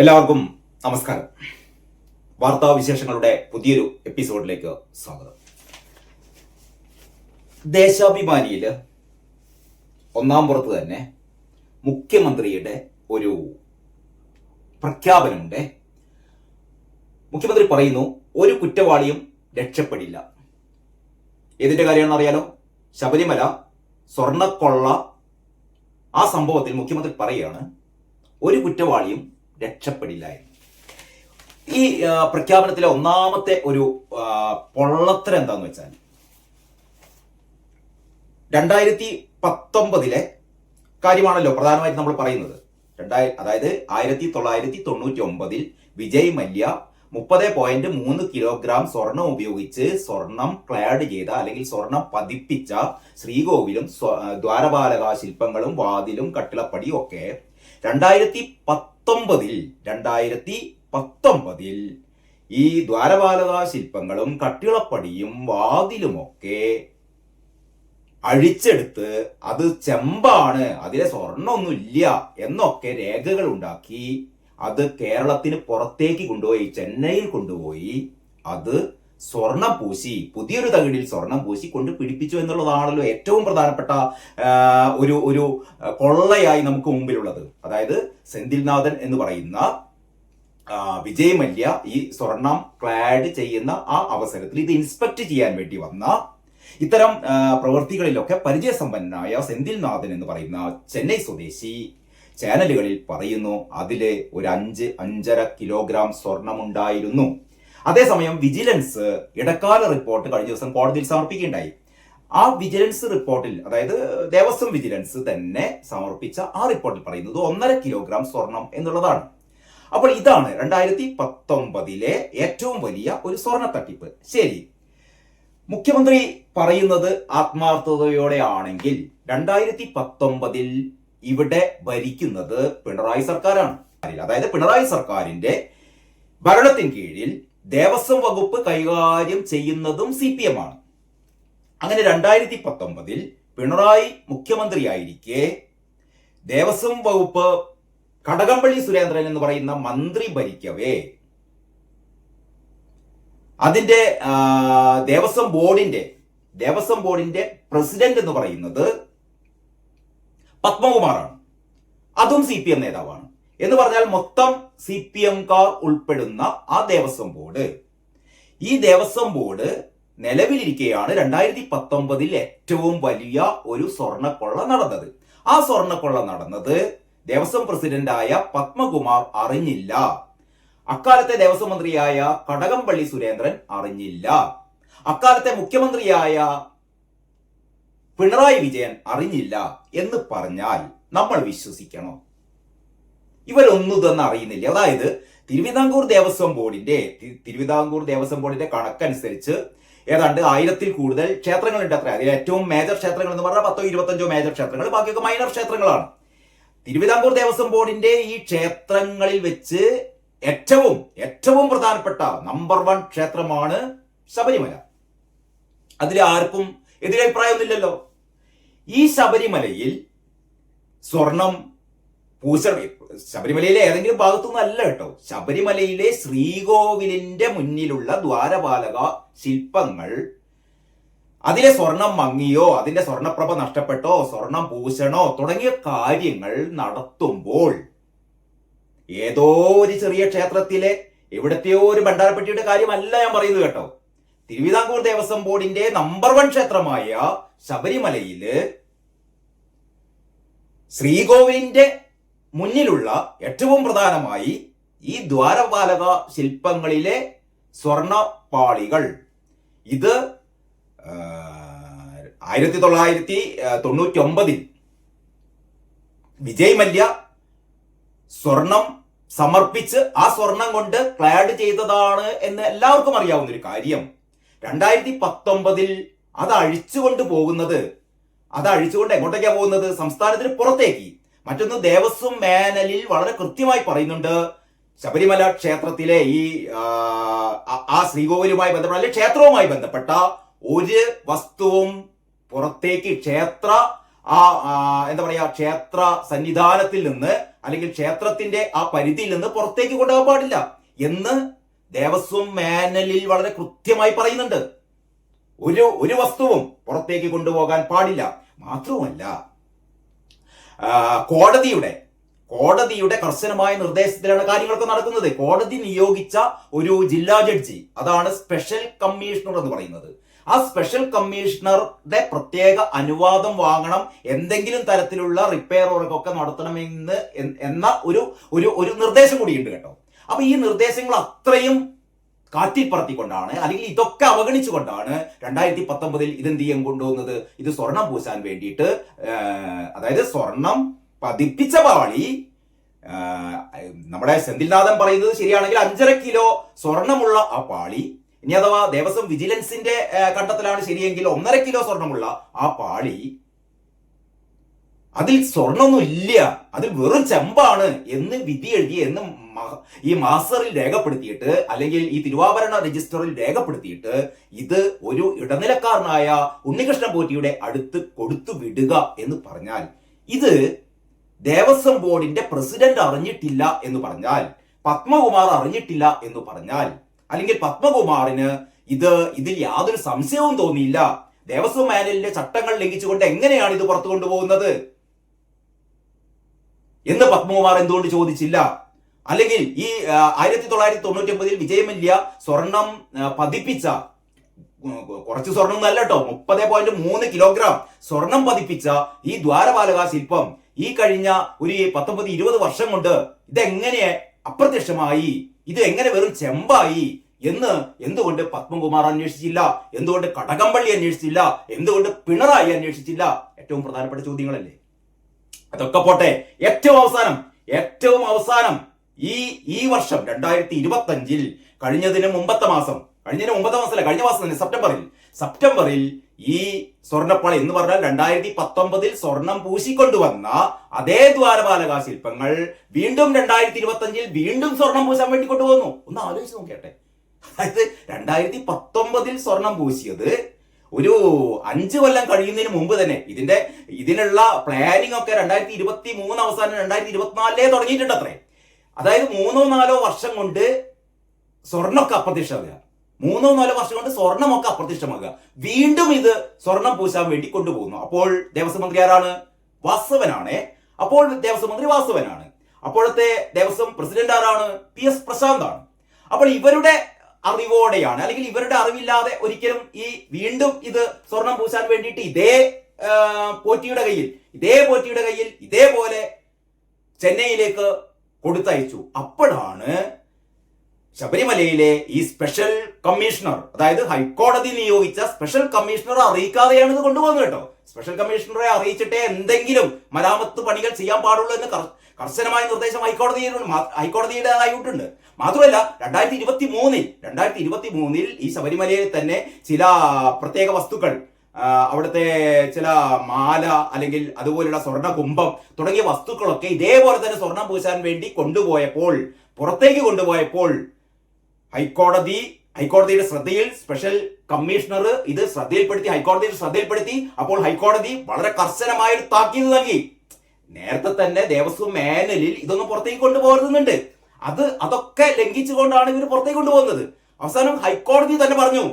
എല്ലാവർക്കും നമസ്കാരം. വാർത്താ വിശേഷങ്ങളുടെ പുതിയൊരു എപ്പിസോഡിലേക്ക് സ്വാഗതം. ദേശാഭിമാനിയിൽ ഒന്നാം പുറത്ത് തന്നെ മുഖ്യമന്ത്രിയുടെ ഒരു പ്രഖ്യാപനമുണ്ട്. മുഖ്യമന്ത്രി പറയുന്നു ഒരു കുറ്റവാളിയും രക്ഷപ്പെടില്ല. ഏതിന്റെ കാര്യമാണെന്ന് അറിയാലോ? ശബരിമല സ്വർണക്കൊള്ള ആ സംഭവത്തിൽ മുഖ്യമന്ത്രി പറയുകയാണ് ഒരു കുറ്റവാളിയും രക്ഷപ്പെടില്ല എന്ന് ഈ പ്രഖ്യാപനത്തിലെ ഒന്നാമത്തെ ഒരു പൊള്ളത്തരം എന്താന്ന് വെച്ചാൽ രണ്ടായിരത്തി പത്തൊമ്പതിലെ കാര്യമാണല്ലോ പ്രധാനമായിട്ട് നമ്മൾ പറയുന്നത്. രണ്ടായി അതായത് ആയിരത്തി തൊള്ളായിരത്തി തൊണ്ണൂറ്റി ഒമ്പതിൽ വിജയ് മല്യ മുപ്പത് പോയിന്റ് മൂന്ന് കിലോഗ്രാം സ്വർണം ഉപയോഗിച്ച് സ്വർണം ക്ലാഡ് ചെയ്ത അല്ലെങ്കിൽ സ്വർണം പതിപ്പിച്ച ശ്രീകോവിലും ദ്വാരപാലക ശില്പങ്ങളും വാതിലും കട്ടിളപ്പടിയും ഒക്കെ രണ്ടായിരത്തി പത്തൊമ്പതിൽ രണ്ടായിരത്തി പത്തൊമ്പതിൽ ഈ ദ്വാരപാലക ശില്പങ്ങളും കട്ടിളപ്പടിയും വാതിലുമൊക്കെ അഴിച്ചെടുത്ത് അത് ചെമ്പാണ് അതിലെ സ്വർണമൊന്നുമില്ല എന്നൊക്കെ രേഖകൾ ഉണ്ടാക്കി അത് കേരളത്തിന് പുറത്തേക്ക് കൊണ്ടുപോയി ചെന്നൈയിൽ കൊണ്ടുപോയി അത് സ്വർണം പൂശി പുതിയൊരു തകിടിൽ സ്വർണം പൂശി കൊണ്ട് പിടിപ്പിച്ചു എന്നുള്ളതാണല്ലോ ഏറ്റവും പ്രധാനപ്പെട്ട ഒരു ഒരു കൊള്ളയായി നമുക്ക് മുമ്പിലുള്ളത്. അതായത് സെന്തിൽനാഥൻ എന്ന് പറയുന്ന വിജയ് മല്യ ഈ സ്വർണം ക്ലാഡ് ചെയ്യുന്ന ആ അവസരത്തിൽ ഇത് ഇൻസ്പെക്ട് ചെയ്യാൻ വേണ്ടി വന്ന ഇത്തരം പ്രവൃത്തികളിലൊക്കെ പരിചയസമ്പന്നനായ സെന്തിൽനാഥൻ എന്ന് പറയുന്ന ചെന്നൈ സ്വദേശി ചാനലുകളിൽ പറയുന്നു അതിലെ ഒരു അഞ്ച് അഞ്ചര കിലോഗ്രാം സ്വർണമുണ്ടായിരുന്നു അതേസമയം വിജിലൻസ് ഇടക്കാല റിപ്പോർട്ട് കഴിഞ്ഞ ദിവസം കോടതിയിൽ സമർപ്പിക്കുകയുണ്ടായി. ആ വിജിലൻസ് റിപ്പോർട്ടിൽ അതായത് ദേവസ്വം വിജിലൻസ് തന്നെ സമർപ്പിച്ച ആ റിപ്പോർട്ടിൽ പറയുന്നത് ഒന്നര കിലോഗ്രാം സ്വർണം എന്നുള്ളതാണ്. അപ്പോൾ ഇതാണ് രണ്ടായിരത്തി പത്തൊമ്പതിലെ ഏറ്റവും വലിയ ഒരു സ്വർണ തട്ടിപ്പ് ശരി. മുഖ്യമന്ത്രി പറയുന്നത് ആത്മാർത്ഥതയോടെ ആണെങ്കിൽ രണ്ടായിരത്തി പത്തൊമ്പതിൽ ഇവിടെ ഭരിക്കുന്നത് പിണറായി സർക്കാരാണ്. അതായത് പിണറായി സർക്കാരിന്റെ ഭരണത്തിൻ കീഴിൽ ദേവസ്വം വകുപ്പ് കൈകാര്യം ചെയ്യുന്നതും സി പി എം ആണ്. അങ്ങനെ രണ്ടായിരത്തി പത്തൊമ്പതിൽ പിണറായി മുഖ്യമന്ത്രിയായിരിക്കെ ദേവസ്വം വകുപ്പ് കടകംപള്ളി സുരേന്ദ്രൻ എന്ന് പറയുന്ന മന്ത്രി ഭരിക്കവേ. അതിന്റെ ദേവസ്വം ബോർഡിന്റെ ദേവസ്വം ബോർഡിന്റെ പ്രസിഡന്റ് എന്ന് പറയുന്നത് പത്മകുമാറാണ്. അതും സി പി എം നേതാവാണ്. എന്ന് പറഞ്ഞാൽ മൊത്തം സി പി എംകാർ ഉൾപ്പെടുന്ന ആ ദേവസ്വം ബോർഡ്. ഈ ദേവസ്വം ബോർഡ് നിലവിലിരിക്കെയാണ് രണ്ടായിരത്തി പത്തൊമ്പതിൽ ഏറ്റവും വലിയ ഒരു സ്വർണക്കൊള്ള നടന്നത്. ആ സ്വർണക്കൊള്ള നടന്നത് ദേവസ്വം പ്രസിഡന്റായ പത്മകുമാർ അറിഞ്ഞില്ല. അക്കാലത്തെ ദേവസ്വം മന്ത്രിയായ കടകംപള്ളി സുരേന്ദ്രൻ അറിഞ്ഞില്ല. അക്കാലത്തെ മുഖ്യമന്ത്രിയായ പിണറായി വിജയൻ അറിഞ്ഞില്ല എന്ന് പറഞ്ഞാൽ നമ്മൾ വിശ്വസിക്കണോ. ഇവരൊന്നും ഇതൊന്നും അറിയുന്നില്ല. അതായത് തിരുവിതാംകൂർ ദേവസ്വം ബോർഡിന്റെ തിരുവിതാംകൂർ ദേവസ്വം ബോർഡിന്റെ കണക്കനുസരിച്ച് ഏതാണ്ട് ആയിരത്തിൽ കൂടുതൽ ക്ഷേത്രങ്ങളുണ്ട് അത്ര. അതിൽ ഏറ്റവും മേജർ ക്ഷേത്രങ്ങൾ എന്ന് പറഞ്ഞാൽ പത്തോ ഇരുപത്തഞ്ചോ മേജർ ക്ഷേത്രങ്ങൾ ബാക്കിയൊക്കെ മൈനർ ക്ഷേത്രങ്ങളാണ്. തിരുവിതാംകൂർ ദേവസ്വം ബോർഡിന്റെ ഈ ക്ഷേത്രങ്ങളിൽ വെച്ച് ഏറ്റവും ഏറ്റവും പ്രധാനപ്പെട്ട നമ്പർ വൺ ക്ഷേത്രമാണ് ശബരിമല. അതിൽ ആർക്കും എതിരഭിപ്രായമൊന്നുമില്ലല്ലോ. ഈ ശബരിമലയിൽ സ്വർണം പൂശ ശബരിമലയിലെ ഏതെങ്കിലും ഭാഗത്തുനിന്ന് അല്ല കേട്ടോ. ശബരിമലയിലെ ശ്രീകോവിലിന്റെ മുന്നിലുള്ള ദ്വാരപാലക ശില്പങ്ങൾ അതിലെ സ്വർണം മങ്ങിയോ അതിന്റെ സ്വർണപ്രഭ നഷ്ടപ്പെട്ടോ സ്വർണം പൂശണോ തുടങ്ങിയ കാര്യങ്ങൾ നടത്തുമ്പോൾ ഏതോ ഒരു ചെറിയ ക്ഷേത്രത്തിലെ എവിടത്തെയോ ഒരു ഭണ്ഡാരപ്പെട്ടിയുടെ കാര്യമല്ല ഞാൻ പറയുന്നത് കേട്ടോ. തിരുവിതാംകൂർ ദേവസ്വം ബോർഡിന്റെ നമ്പർ വൺ ക്ഷേത്രമായ ശബരിമലയിൽ ശ്രീകോവിലിന്റെ മുന്നിലുള്ള ഏറ്റവും പ്രധാനമായി ഈ ദ്വാരപാലക ശില്പങ്ങളിലെ സ്വർണപാളികൾ ഇത് ആയിരത്തി തൊള്ളായിരത്തി തൊണ്ണൂറ്റി ഒമ്പതിൽ വിജയ് മല്യ സ്വർണം സമർപ്പിച്ച് ആ സ്വർണം കൊണ്ട് ക്ലാഡ് ചെയ്തതാണ് എന്ന് എല്ലാവർക്കും അറിയാവുന്ന ഒരു കാര്യം. രണ്ടായിരത്തി പത്തൊമ്പതിൽ അത് അഴിച്ചുകൊണ്ട് പോകുന്നത് അത് അഴിച്ചുകൊണ്ട് എങ്ങോട്ടേക്കാണ് പോകുന്നത്? സംസ്ഥാനത്തിന് പുറത്തേക്ക്. മറ്റൊന്ന് ദേവസ്വം മേനലിൽ വളരെ കൃത്യമായി പറയുന്നുണ്ട്. ശബരിമല ക്ഷേത്രത്തിലെ ഈ ആ, ശ്രീകോവിലുമായി ബന്ധപ്പെട്ട അല്ലെങ്കിൽ ക്ഷേത്രവുമായി ബന്ധപ്പെട്ട ഒരു വസ്തുവും പുറത്തേക്ക് ക്ഷേത്ര ആ എന്താ പറയാ ക്ഷേത്ര സന്നിധാനത്തിൽ നിന്ന് അല്ലെങ്കിൽ ക്ഷേത്രത്തിന്റെ ആ പരിധിയിൽ നിന്ന് പുറത്തേക്ക് കൊണ്ടുപോകാൻ പാടില്ല എന്ന് ദേവസ്വം മാനലിൽ വളരെ കൃത്യമായി പറയുന്നുണ്ട്. ഒരു ഒരു വസ്തുവും പുറത്തേക്ക് കൊണ്ടുപോകാൻ പാടില്ല. മാത്രവുമല്ല കോടതിയുടെ കോടതിയുടെ കർശനമായ നിർദ്ദേശത്തിലാണ് കാര്യങ്ങളൊക്കെ നടക്കുന്നത്. കോടതി നിയോഗിച്ച ഒരു ജില്ലാ ജഡ്ജി അതാണ് സ്പെഷ്യൽ കമ്മീഷണർ എന്ന് പറയുന്നത്. ആ സ്പെഷ്യൽ കമ്മീഷണറുടെ പ്രത്യേക അനുവാദം വാങ്ങണം എന്തെങ്കിലും തരത്തിലുള്ള റിപ്പയർ വർക്കൊക്കെ നടത്തണമെന്ന് എന്ന ഒരു ഒരു നിർദ്ദേശം കൂടിയുണ്ട് കേട്ടോ. അപ്പൊ ഈ നിർദ്ദേശങ്ങൾ അത്രയും കാറ്റിൽ പറത്തിക്കൊണ്ടാണ് അല്ലെങ്കിൽ ഇതൊക്കെ അവഗണിച്ചുകൊണ്ടാണ് രണ്ടായിരത്തി പത്തൊമ്പതിൽ ഇതെന്ത് ചെയ്യാൻ കൊണ്ടുപോകുന്നത് ഇത് സ്വർണം പൂശാൻ വേണ്ടിയിട്ട് അതായത് സ്വർണം പതിപ്പിച്ച പാളി നമ്മുടെ സെന്തിൽനാഥൻ പറയുന്നത് ശരിയാണെങ്കിൽ അഞ്ചര കിലോ സ്വർണമുള്ള ആ പാളി ഇനി അഥവാ ദേവസ്വം വിജിലൻസിന്റെ കണ്ടത്തിലാണ് ശരിയെങ്കിൽ ഒന്നര കിലോ സ്വർണമുള്ള ആ പാളി അതിൽ സ്വർണമൊന്നും ഇല്ല അതിൽ വെറും ചെമ്പാണ് എന്ന് വിധി എഴുതി എന്ന് ഈ മാസ്റ്ററിൽ രേഖപ്പെടുത്തിയിട്ട് അല്ലെങ്കിൽ ഈ തിരുവാഭരണ രജിസ്റ്ററിൽ രേഖപ്പെടുത്തിയിട്ട് ഇത് ഒരു ഇടനിലക്കാരനായ ഉണ്ണികൃഷ്ണൻ പോറ്റിയുടെ അടുത്ത് കൊടുത്തു വിടുക എന്ന് പറഞ്ഞാൽ ഇത് ദേവസ്വം ബോർഡിന്റെ പ്രസിഡന്റ് അറിഞ്ഞിട്ടില്ല എന്ന് പറഞ്ഞാൽ പത്മകുമാർ അറിഞ്ഞിട്ടില്ല എന്ന് പറഞ്ഞാൽ അല്ലെങ്കിൽ പത്മകുമാറിന് ഇത് ഇതിൽ യാതൊരു സംശയവും തോന്നിയില്ല. ദേവസ്വം മാനലിന്റെ ചട്ടങ്ങൾ ലംഘിച്ചുകൊണ്ട് എങ്ങനെയാണ് ഇത് പുറത്തു കൊണ്ടുപോകുന്നത്? എന്ന് പത്മകുമാർ എന്തുകൊണ്ട് ചോദിച്ചില്ല? അല്ലെങ്കിൽ ഈ ആയിരത്തി തൊള്ളായിരത്തി തൊണ്ണൂറ്റി ഒമ്പതിൽ വിജയമല്യ സ്വർണം പതിപ്പിച്ച കുറച്ച് സ്വർണം നല്ല കേട്ടോ മുപ്പത് പോയിന്റ് മൂന്ന് കിലോഗ്രാം സ്വർണം പതിപ്പിച്ച ഈ ദ്വാരപാലക ശില്പം ഈ കഴിഞ്ഞ ഒരു പത്തൊമ്പത് ഇരുപത് വർഷം കൊണ്ട് ഇതെങ്ങനെ അപ്രത്യക്ഷമായി ഇത് എങ്ങനെ വെറും ചെമ്പായി എന്ന് എന്തുകൊണ്ട് പത്മകുമാർ അന്വേഷിച്ചില്ല എന്തുകൊണ്ട് കടകംപള്ളി അന്വേഷിച്ചില്ല എന്തുകൊണ്ട് പിണറായി അന്വേഷിച്ചില്ല? ഏറ്റവും പ്രധാനപ്പെട്ട ചോദ്യങ്ങളല്ലേ? അതൊക്കെ പോട്ടെ. ഏറ്റവും അവസാനം ഏറ്റവും അവസാനം ഈ ഈ വർഷം രണ്ടായിരത്തി ഇരുപത്തി അഞ്ചിൽ കഴിഞ്ഞതിന് മുമ്പത്തെ മാസം കഴിഞ്ഞതിന് മുമ്പത്തെ മാസമല്ല കഴിഞ്ഞ മാസം തന്നെ സെപ്റ്റംബറിൽ സെപ്റ്റംബറിൽ ഈ സ്വർണപ്പള എന്ന് പറഞ്ഞാൽ രണ്ടായിരത്തി പത്തൊമ്പതിൽ സ്വർണം പൂശിക്കൊണ്ടുവന്ന അതേ ദ്വാരപാലക ശില്പങ്ങൾ വീണ്ടും രണ്ടായിരത്തി ഇരുപത്തി അഞ്ചിൽ വീണ്ടും സ്വർണം പൂശാൻ വേണ്ടി കൊണ്ടുപോകുന്നു ഒന്ന് ആലോചിച്ച് നോക്കിയട്ടെ. അതായത് രണ്ടായിരത്തി പത്തൊമ്പതിൽ സ്വർണം പൂശിയത് ഒരു അഞ്ച് കൊല്ലം കഴിയുന്നതിന് മുമ്പ് തന്നെ. ഇതിന്റെ ഇതിനുള്ള പ്ലാനിംഗ് ഒക്കെ രണ്ടായിരത്തി ഇരുപത്തി മൂന്ന് അവസാനം രണ്ടായിരത്തി ഇരുപത്തിനാലിലേ തുടങ്ങിയിട്ടുണ്ട് അത്രേ അതായത് മൂന്നോ നാലോ വർഷം കൊണ്ട് സ്വർണമൊക്കെ അപ്രത്യക്ഷമാകുക. മൂന്നോ നാലോ വർഷം കൊണ്ട് സ്വർണമൊക്കെ അപ്രത്യക്ഷമാകുക. വീണ്ടും ഇത് സ്വർണം പൂശാൻ വേണ്ടി കൊണ്ടുപോകുന്നു. അപ്പോൾ ദേവസ്വം മന്ത്രി ആരാണ്? വാസവനാണ്. അപ്പോൾ ദേവസ്വം മന്ത്രി വാസവനാണ്. അപ്പോഴത്തെ ദേവസ്വം പ്രസിഡന്റ് ആരാണ്? പി എസ് പ്രശാന്ത് ആണ്. അപ്പോൾ ഇവരുടെ അറിവോടെയാണ് അല്ലെങ്കിൽ ഇവരുടെ അറിവില്ലാതെ ഒരിക്കലും ഈ വീണ്ടും ഇത് സ്വർണം പൂശാൻ വേണ്ടിയിട്ട് ഇതേ പോറ്റിയുടെ കയ്യിൽ ഇതേ പോറ്റിയുടെ കയ്യിൽ ഇതേപോലെ ചെന്നൈയിലേക്ക് കൊടുത്തയച്ചു. അപ്പോഴാണ് ശബരിമലയിലെ ഈ സ്പെഷ്യൽ കമ്മീഷണർ അതായത് ഹൈക്കോടതി നിയോഗിച്ച സ്പെഷ്യൽ കമ്മീഷണർ അറിയിക്കാതെയാണ് ഇത് കൊണ്ടുപോകുന്നത് കേട്ടോ. സ്പെഷ്യൽ കമ്മീഷണറെ അറിയിച്ചിട്ടേ എന്തെങ്കിലും മരാമത്ത് പണികൾ ചെയ്യാൻ പാടുള്ളൂ എന്ന് കർ- കർശനമായ നിർദ്ദേശം ഹൈക്കോടതി ഹൈക്കോടതിയുടേതായിട്ടുണ്ട് മാത്രമല്ല രണ്ടായിരത്തി ഇരുപത്തി മൂന്നിൽ രണ്ടായിരത്തി ഇരുപത്തി മൂന്നിൽ ഈ ശബരിമലയിൽ തന്നെ ചില പ്രത്യേക വസ്തുക്കൾ അവിടുത്തെ ചില മാല അല്ലെങ്കിൽ അതുപോലുള്ള സ്വർണ കുംഭം തുടങ്ങിയ വസ്തുക്കളൊക്കെ ഇതേപോലെ തന്നെ സ്വർണം പൂശാൻ വേണ്ടി കൊണ്ടുപോയപ്പോൾ പുറത്തേക്ക് കൊണ്ടുപോയപ്പോൾ ഹൈക്കോടതി ഹൈക്കോടതിയുടെ ശ്രദ്ധയിൽ സ്പെഷ്യൽ കമ്മീഷണർ ഇത് ശ്രദ്ധയിൽപ്പെടുത്തി ഹൈക്കോടതിയുടെ ശ്രദ്ധയിൽപ്പെടുത്തി. അപ്പോൾ ഹൈക്കോടതി വളരെ കർശനമായ ഒരു താക്കീത് നൽകി. നേരത്തെ തന്നെ ദേവസ്വം മേനലിൽ ഇതൊന്നും പുറത്തേക്ക് കൊണ്ടുപോകുന്നുണ്ട് അത് അതൊക്കെ ലംഘിച്ചുകൊണ്ടാണ് ഇവർ പുറത്തേക്ക് കൊണ്ടുപോകുന്നത്. അവസാനം ഹൈക്കോടതി തന്നെ പറഞ്ഞു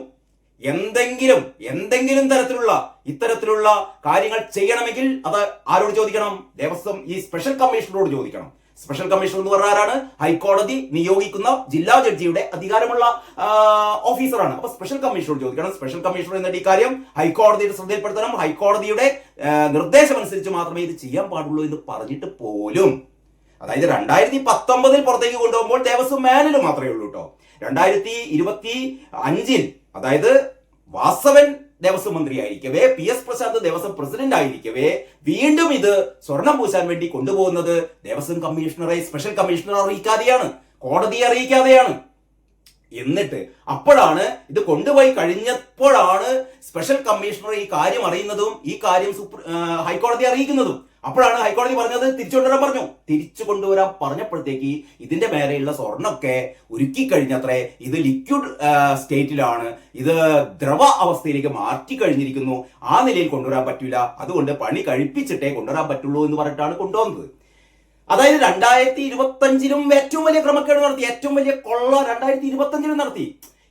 എന്തെങ്കിലും എന്തെങ്കിലും തരത്തിലുള്ള ഇത്തരത്തിലുള്ള കാര്യങ്ങൾ ചെയ്യണമെങ്കിൽ അത് ആരോട് ചോദിക്കണം? ദേവസ്വം ഈ സ്പെഷ്യൽ കമ്മീഷണറോട് ചോദിക്കണം. സ്പെഷ്യൽ കമ്മീഷണർ എന്ന് പറഞ്ഞ ആരാണ്? ഹൈക്കോടതി നിയോഗിക്കുന്ന ജില്ലാ ജഡ്ജിയുടെ അധികാരമുള്ള ഓഫീസറാണ് അപ്പൊ സ്പെഷ്യൽ കമ്മീഷണർ ചോദിക്കണം. സ്പെഷ്യൽ കമ്മീഷണർ എന്നിട്ട് ഈ കാര്യം ഹൈക്കോടതിയുടെ ശ്രദ്ധയിൽപ്പെടുത്തണം. ഹൈക്കോടതിയുടെ നിർദ്ദേശം അനുസരിച്ച് മാത്രമേ ഇത് ചെയ്യാൻ പാടുള്ളൂ എന്ന് പറഞ്ഞിട്ട് പോലും. അതായത് രണ്ടായിരത്തി പത്തൊമ്പതിൽ പുറത്തേക്ക് കൊണ്ടുപോകുമ്പോൾ ദേവസ്വം മാനുവൽ മാത്രമേ ഉള്ളൂ കേട്ടോ രണ്ടായിരത്തി ഇരുപത്തി അഞ്ചിൽ അതായത് വാസവൻ ദേവസ്വം മന്ത്രി ആയിരിക്കവേ P S Prasad Devaswom president ആയിരിക്കവേ വീണ്ടും ഇത് സ്വർണം പൂശാൻ വേണ്ടി കൊണ്ടുപോകുന്നത് ദേവസ്വം കമ്മീഷണറെ സ്പെഷ്യൽ കമ്മീഷണർ അറിയിക്കാതെയാണ് കോടതിയെ അറിയിക്കാതെയാണ്. എന്നിട്ട് അപ്പോഴാണ് ഇത് കൊണ്ടുപോയി കഴിഞ്ഞപ്പോഴാണ് സ്പെഷ്യൽ കമ്മീഷണർ ഈ കാര്യം അറിയുന്നതും ഈ കാര്യം ഹൈക്കോടതി അറിയിക്കുന്നതും. അപ്പോഴാണ് ഹൈക്കോടതി പറഞ്ഞത് തിരിച്ചു കൊണ്ടുവരാൻ പറഞ്ഞു. തിരിച്ചു കൊണ്ടുവരാൻ പറഞ്ഞപ്പോഴത്തേക്ക് ഇതിന്റെ മേലെയുള്ള സ്വർണമൊക്കെ ഒരുക്കി കഴിഞ്ഞത്രേ ഇത് ലിക്വിഡ് സ്റ്റേറ്റിലാണ് ഇത് ദ്രവ അവസ്ഥയിലേക്ക് മാറ്റി കഴിഞ്ഞിരിക്കുന്നു. ആ നിലയിൽ കൊണ്ടുവരാൻ പറ്റില്ല അതുകൊണ്ട് പണി കഴിപ്പിച്ചിട്ടേ കൊണ്ടുവരാൻ പറ്റുള്ളൂ എന്ന് പറഞ്ഞിട്ടാണ് കൊണ്ടുവന്നത്. അതായത് രണ്ടായിരത്തി ഇരുപത്തി അഞ്ചിലും ഏറ്റവും വലിയ ക്രമക്കേട് നടത്തി. ഏറ്റവും വലിയ കൊള്ള രണ്ടായിരത്തി ഇരുപത്തി അഞ്ചിലും നടത്തി.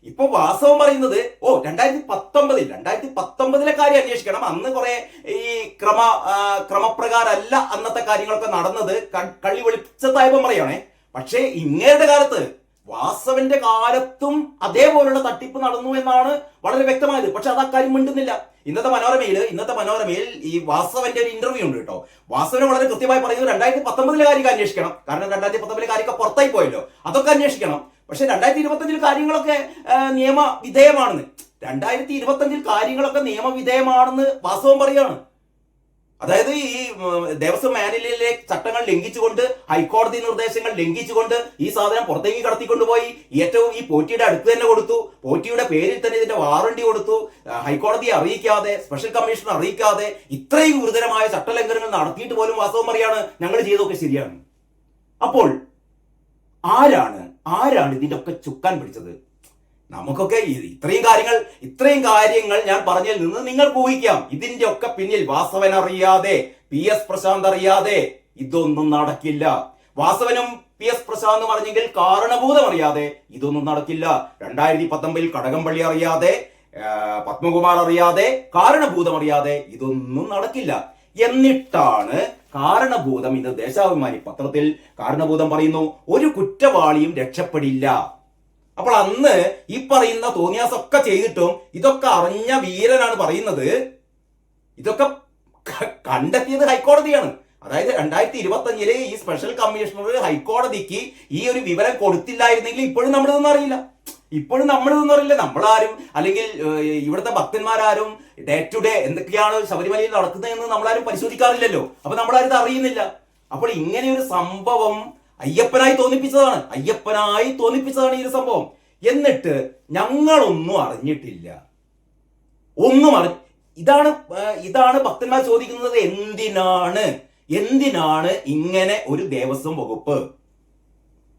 ഇപ്പൊ വാസ്തവം പറയുന്നത് ഓ രണ്ടായിരത്തി പത്തൊമ്പതിൽ രണ്ടായിരത്തി പത്തൊമ്പതിലെ കാര്യം അന്വേഷിക്കണം. അന്ന് കുറെ ഈ ക്രമ ക്രമപ്രകാരമല്ല അന്നത്തെ കാര്യങ്ങളൊക്കെ നടന്നത്. കള്ളി വെളിച്ചത്തായപ്പം പറയണേ. പക്ഷേ ഇങ്ങേരുടെ കാലത്ത് വാസവന്റെ കാലത്തും അതേപോലുള്ള തട്ടിപ്പ് നടന്നു എന്നാണ് വളരെ വ്യക്തമായത്. പക്ഷെ അത് അക്കാര്യം മിണ്ടുന്നില്ല. ഇന്നത്തെ മനോരമയിൽ ഇന്നത്തെ മനോരമയിൽ ഈ വാസവന്റെ ഒരു ഇന്റർവ്യൂ ഉണ്ട് കേട്ടോ. വാസവനെ വളരെ കൃത്യമായി പറയുന്നത് രണ്ടായിരത്തി പത്തൊമ്പതിലെ കാര്യം അന്വേഷിക്കണം. കാരണം രണ്ടായിരത്തി പത്തൊമ്പതിലെ കാര്യമൊക്കെ പുറത്തായി പോയല്ലോ. അതൊക്കെ അന്വേഷിക്കണം. പക്ഷെ രണ്ടായിരത്തി ഇരുപത്തഞ്ചിൽ കാര്യങ്ങളൊക്കെ നിയമവിധേയമാണെന്ന്. നിയമ വിധേയമാണെന്ന് രണ്ടായിരത്തി ഇരുപത്തഞ്ചിൽ കാര്യങ്ങളൊക്കെ നിയമവിധേയമാണെന്ന് വാസ്തവം പറയാണ് അതായത് ഈ ദേവസ്വം മാനുവലിലെ ചട്ടങ്ങൾ ലംഘിച്ചുകൊണ്ട് ഹൈക്കോടതി നിർദ്ദേശങ്ങൾ ലംഘിച്ചുകൊണ്ട് ഈ സാധനം പുറത്തേക്ക് കടത്തിക്കൊണ്ടുപോയി. ഏറ്റവും ഈ പോറ്റിയുടെ അടുത്ത് തന്നെ കൊടുത്തു. പോറ്റിയുടെ പേരിൽ തന്നെ ഇതിന്റെ വാറണ്ടി കൊടുത്തു. ഹൈക്കോടതിയെ അറിയിക്കാതെ സ്പെഷ്യൽ കമ്മീഷൻ അറിയിക്കാതെ ഇത്രയും ഗുരുതരമായ ചട്ടലംഘനങ്ങൾ നടത്തിയിട്ട് പോലും വാസ്തവം പറയാണ് ഞങ്ങൾ ചെയ്തൊക്കെ ശരിയാണ്. അപ്പോൾ ആരാണ് ആരാണ് ഇതിന്റെ ഒക്കെ ചുക്കാൻ പിടിച്ചത്? നമുക്കൊക്കെ ഇത്രയും കാര്യങ്ങൾ ഇത്രയും കാര്യങ്ങൾ ഞാൻ പറഞ്ഞതിൽ നിന്ന് നിങ്ങൾക്ക് ഊഹിക്കാം. ഇതിന്റെ ഒക്കെ പിന്നിൽ വാസവൻ അറിയാതെ പി എസ് പ്രശാന്ത് അറിയാതെ ഇതൊന്നും നടക്കില്ല. വാസവനും പി എസ് പ്രശാന്ത് പറഞ്ഞെങ്കിൽ കാരണഭൂതം അറിയാതെ ഇതൊന്നും നടക്കില്ല. രണ്ടായിരത്തി പത്തൊമ്പതിൽ കടകംപള്ളി അറിയാതെ പത്മകുമാർ അറിയാതെ കാരണഭൂതം അറിയാതെ ഇതൊന്നും നടക്കില്ല. എന്നിട്ടാണ് കാരണഭൂതം ഇന്ന് ദേശാഭിമാനി പത്രത്തിൽ കാരണഭൂതം പറയുന്നു ഒരു കുറ്റവാളിയും രക്ഷപ്പെടില്ല. അപ്പോൾ അന്ന് ഈ പറയുന്ന തോന്നിയാസൊക്കെ ചെയ്തിട്ടും ഇതൊക്കെ അറിഞ്ഞ വീരനാണ് പറയുന്നത്. ഇതൊക്കെ കണ്ടെത്തിയത് ഹൈക്കോടതിയാണ്. അതായത് രണ്ടായിരത്തി ഇരുപത്തി അഞ്ചിൽ ഈ സ്പെഷ്യൽ കമ്മീഷണർ ഹൈക്കോടതിക്ക് ഈ ഒരു വിവരം കൊടുത്തില്ലായിരുന്നെങ്കിൽ ഇപ്പോഴും നമ്മളിതൊന്നും അറിയില്ല. ഇപ്പോഴും നമ്മൾ എന്ന് അറിയില്ല. നമ്മളാരും അല്ലെങ്കിൽ ഇവിടുത്തെ ഭക്തന്മാരാരും ഡേ ടു ഡേ എന്തൊക്കെയാണ് ശബരിമലയിൽ നടക്കുന്നതെന്ന് നമ്മളാരും പരിശോധിക്കാറില്ലല്ലോ. അപ്പൊ നമ്മളാരും ഇത് അറിയുന്നില്ല. അപ്പോൾ ഇങ്ങനെ ഒരു സംഭവം അയ്യപ്പനായി തോന്നിപ്പിച്ചതാണ്. അയ്യപ്പനായി തോന്നിപ്പിച്ചതാണ് ഈ ഒരു സംഭവം. എന്നിട്ട് ഞങ്ങളൊന്നും അറിഞ്ഞിട്ടില്ല. ഒന്നും അറി ഇതാണ് ഇതാണ് ഭക്തന്മാർ ചോദിക്കുന്നത് എന്തിനാണ്? എന്തിനാണ് ഇങ്ങനെ ഒരു ദേവസ്വം വകുപ്പ്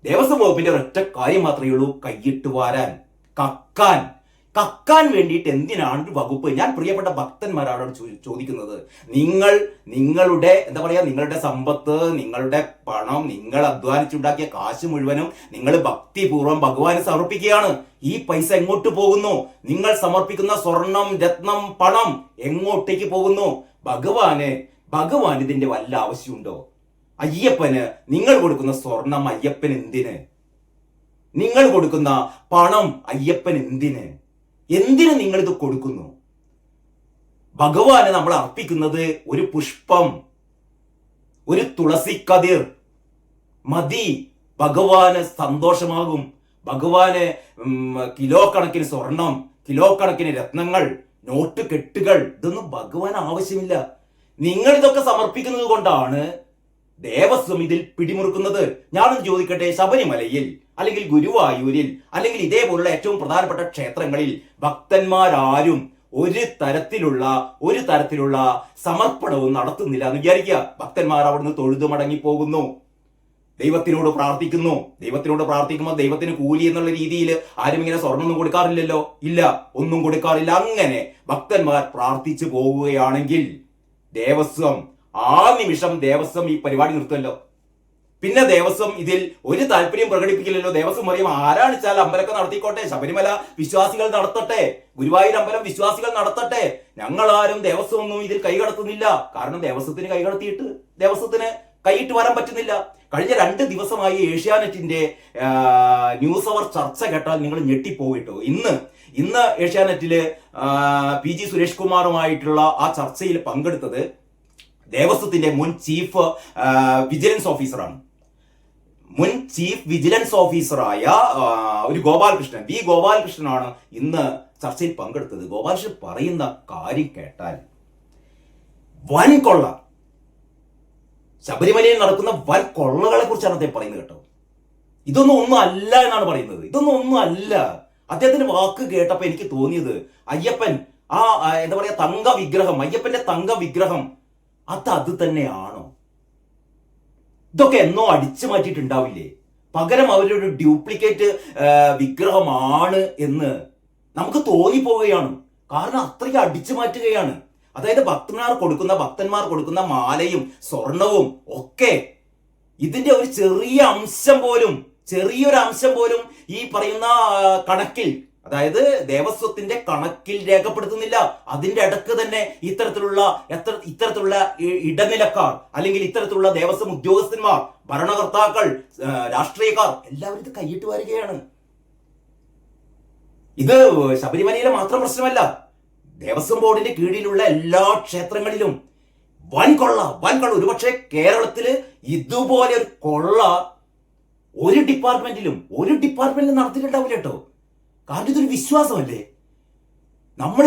ദേവസ്വം വകുപ്പിന്റെ ഒരൊറ്റ കാര്യം മാത്രമേ ഉള്ളൂ കൈയിട്ട് വാരാൻ കക്കാൻ. കക്കാൻ വേണ്ടിയിട്ട് എന്തിനാണ് വകുപ്പ്? ഞാൻ പ്രിയപ്പെട്ട ഭക്തന്മാരോട് ചോദിക്കുന്നത്. നിങ്ങൾ നിങ്ങളുടെ എന്താ പറയാ നിങ്ങളുടെ സമ്പത്ത് നിങ്ങളുടെ പണം നിങ്ങൾ അധ്വാനിച്ചുണ്ടാക്കിയ കാശ് മുഴുവനും നിങ്ങൾ ഭക്തിപൂർവം ഭഗവാന് സമർപ്പിക്കുകയാണ്. ഈ പൈസ എങ്ങോട്ട് പോകുന്നു? നിങ്ങൾ സമർപ്പിക്കുന്ന സ്വർണം രത്നം പണം എങ്ങോട്ടേക്ക് പോകുന്നു? ഭഗവാന് ഭഗവാൻ ഇതിന്റെ വല്ല ആവശ്യമുണ്ടോ? അയ്യപ്പന് നിങ്ങൾ കൊടുക്കുന്ന സ്വർണം അയ്യപ്പൻ എന്തിന്? നിങ്ങൾ കൊടുക്കുന്ന പണം അയ്യപ്പൻ എന്തിന്? എന്തിന് നിങ്ങൾ ഇത് കൊടുക്കുന്നു? ഭഗവാന് നമ്മൾ അർപ്പിക്കുന്നത് ഒരു പുഷ്പം ഒരു തുളസി കതിർ. മതി ഭഗവാന് സന്തോഷമാകും. ഭഗവാന് കിലോ കണക്കിന് സ്വർണം കിലോ കണക്കിന് രത്നങ്ങൾ നോട്ട് കെട്ടുകൾ ഇതൊന്നും ഭഗവാൻ ആവശ്യമില്ല. നിങ്ങൾ ഇതൊക്കെ സമർപ്പിക്കുന്നത് കൊണ്ടാണ് ദേവസ്വം ഇതിൽ പിടിമുറുക്കുന്നത് ഞാനൊന്ന് ചോദിക്കട്ടെ ശബരിമലയിൽ അല്ലെങ്കിൽ ഗുരുവായൂരിൽ അല്ലെങ്കിൽ ഇതേപോലുള്ള ഏറ്റവും പ്രധാനപ്പെട്ട ക്ഷേത്രങ്ങളിൽ ഭക്തന്മാരാരും ഒരു തരത്തിലുള്ള ഒരു തരത്തിലുള്ള സമർപ്പണവും നടത്തുന്നില്ല എന്ന് വിചാരിക്കുക. ഭക്തന്മാർ അവിടുന്ന് തൊഴുതു മടങ്ങി പോകുന്നു. ദൈവത്തിനോട് പ്രാർത്ഥിക്കുന്നു. ദൈവത്തിനോട് പ്രാർത്ഥിക്കുമ്പോൾ ദൈവത്തിന് കൂലി എന്നുള്ള രീതിയിൽ ആരും ഇങ്ങനെ സ്വർണമൊന്നും കൊടുക്കാറില്ലല്ലോ? ഇല്ല ഒന്നും കൊടുക്കാറില്ല. അങ്ങനെ ഭക്തന്മാർ പ്രാർത്ഥിച്ചു പോവുകയാണെങ്കിൽ ദേവസ്വം ആ നിമിഷം ദേവസ്വം ഈ പരിപാടി നിർത്തുമല്ലോ. പിന്നെ ദേവസ്വം ഇതിൽ ഒരു താല്പര്യം പ്രകടിപ്പിക്കില്ലല്ലോ. ദേവസ്വം പറയും ആരാണിച്ചാൽ അമ്പലമൊക്കെ നടത്തിക്കോട്ടെ. ശബരിമല വിശ്വാസികൾ നടത്തട്ടെ. ഗുരുവായൂർ അമ്പലം വിശ്വാസികൾ നടത്തട്ടെ. ഞങ്ങളാരും ദേവസ്വം ഒന്നും ഇതിൽ കൈകടത്തുന്നില്ല. കാരണം ദേവസ്വത്തിന് കൈകടത്തിയിട്ട് ദേവസ്വത്തിന് കൈയിട്ട് വരാൻ പറ്റുന്നില്ല. കഴിഞ്ഞ രണ്ട് ദിവസമായി ഏഷ്യാനെറ്റിന്റെ ന്യൂസ് അവർ ചർച്ച കേട്ടാൽ നിങ്ങൾ ഞെട്ടിപ്പോയിട്ടോ ഇന്ന് ഇന്ന് ഏഷ്യാനെറ്റിൽ പി ജി സുരേഷ് കുമാറുമായിട്ടുള്ള ആ ചർച്ചയിൽ പങ്കെടുത്തത് ദേവസ്വത്തിന്റെ മുൻ ചീഫ് വിജിലൻസ് ഓഫീസറാണ്. മുൻ ചീഫ് വിജിലൻസ് ഓഫീസറായ ഒരു ഗോപാലകൃഷ്ണൻ വി ഗോപാലകൃഷ്ണനാണ് ഇന്ന് ചർച്ചയിൽ പങ്കെടുത്തത്. ഗോപാലകൃഷ്ണൻ പറയുന്ന കാര്യം കേട്ടാൽ വൻ കൊള്ള. ശബരിമലയിൽ നടക്കുന്ന വൻ കൊള്ളകളെ കുറിച്ചാണ് അദ്ദേഹം പറയുന്നത് കേട്ടോ. ഇതൊന്നും ഒന്നും അല്ല എന്നാണ് പറയുന്നത്. ഇതൊന്നും ഒന്നും അല്ല. അദ്ദേഹത്തിന്റെ വാക്ക് കേട്ടപ്പോ എനിക്ക് തോന്നിയത് അയ്യപ്പൻ ആ, എന്താ പറയാ തങ്ക വിഗ്രഹം അയ്യപ്പന്റെ തങ്ക വിഗ്രഹം അത് അത് തന്നെയാണോ? ഇതൊക്കെ എന്നോ അടിച്ചു മാറ്റിയിട്ടുണ്ടാവില്ലേ? പകരം അവരൊരു ഡ്യൂപ്ലിക്കേറ്റ് വിഗ്രഹമാണ് എന്ന് നമുക്ക് തോന്നിപ്പോവുകയാണ്. കാരണം അത്രയ്ക്ക് അടിച്ചു മാറ്റുകയാണ്. അതായത് ഭക്തന്മാർ കൊടുക്കുന്ന ഭക്തന്മാർ കൊടുക്കുന്ന മാലയും സ്വർണവും ഒക്കെ ഇതിന്റെ ഒരു ചെറിയ അംശം പോലും ചെറിയൊരു അംശം പോലും ഈ പറയുന്ന കണക്കിൽ അതായത് ദേവസ്വത്തിന്റെ കണക്കിൽ രേഖപ്പെടുത്തുന്നില്ല. അതിന്റെ ഇടയ്ക്ക് തന്നെ ഇത്തരത്തിലുള്ള എത്ര ഇത്തരത്തിലുള്ള ഇടനിലക്കാർ അല്ലെങ്കിൽ ഇത്തരത്തിലുള്ള ദേവസ്വം ഉദ്യോഗസ്ഥന്മാർ ഭരണകർത്താക്കൾ രാഷ്ട്രീയക്കാർ എല്ലാവരും ഇത് കൈയിട്ട് വരികയാണ്. ഇത് ശബരിമലയിലെ മാത്രം പ്രശ്നമല്ല. ദേവസ്വം ബോർഡിന്റെ കീഴിലുള്ള എല്ലാ ക്ഷേത്രങ്ങളിലും വൻ കൊള്ള വൻ കൊള്ള ഒരുപക്ഷെ കേരളത്തിൽ ഇതുപോലെ ഒരു കൊള്ള ഒരു ഡിപ്പാർട്ട്മെന്റിലും ഒരു ഡിപ്പാർട്ട്മെന്റിലും നടത്തിയിട്ടുണ്ടാവില്ല കേട്ടോ. കാരണം ഇതൊരു വിശ്വാസമല്ലേ? നമ്മൾ